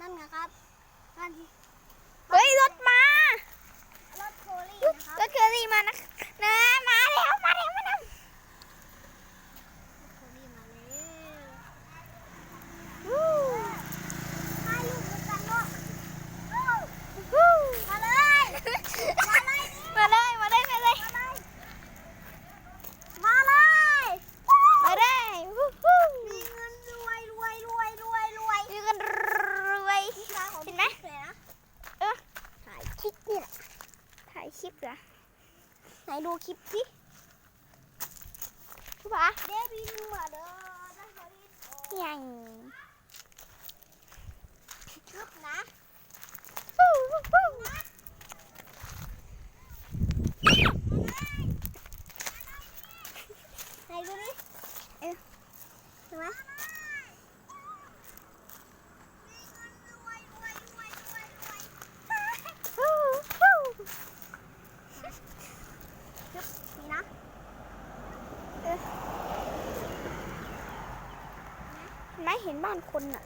นั่นนะครับนั่น จ้ะไหนดูคลิปสิทุกปะเดบิวมาเด้อยัง ไม่เห็นบ้านคนอะ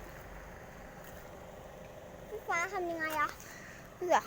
พี่ฟ้าทำยังไงอะเอือ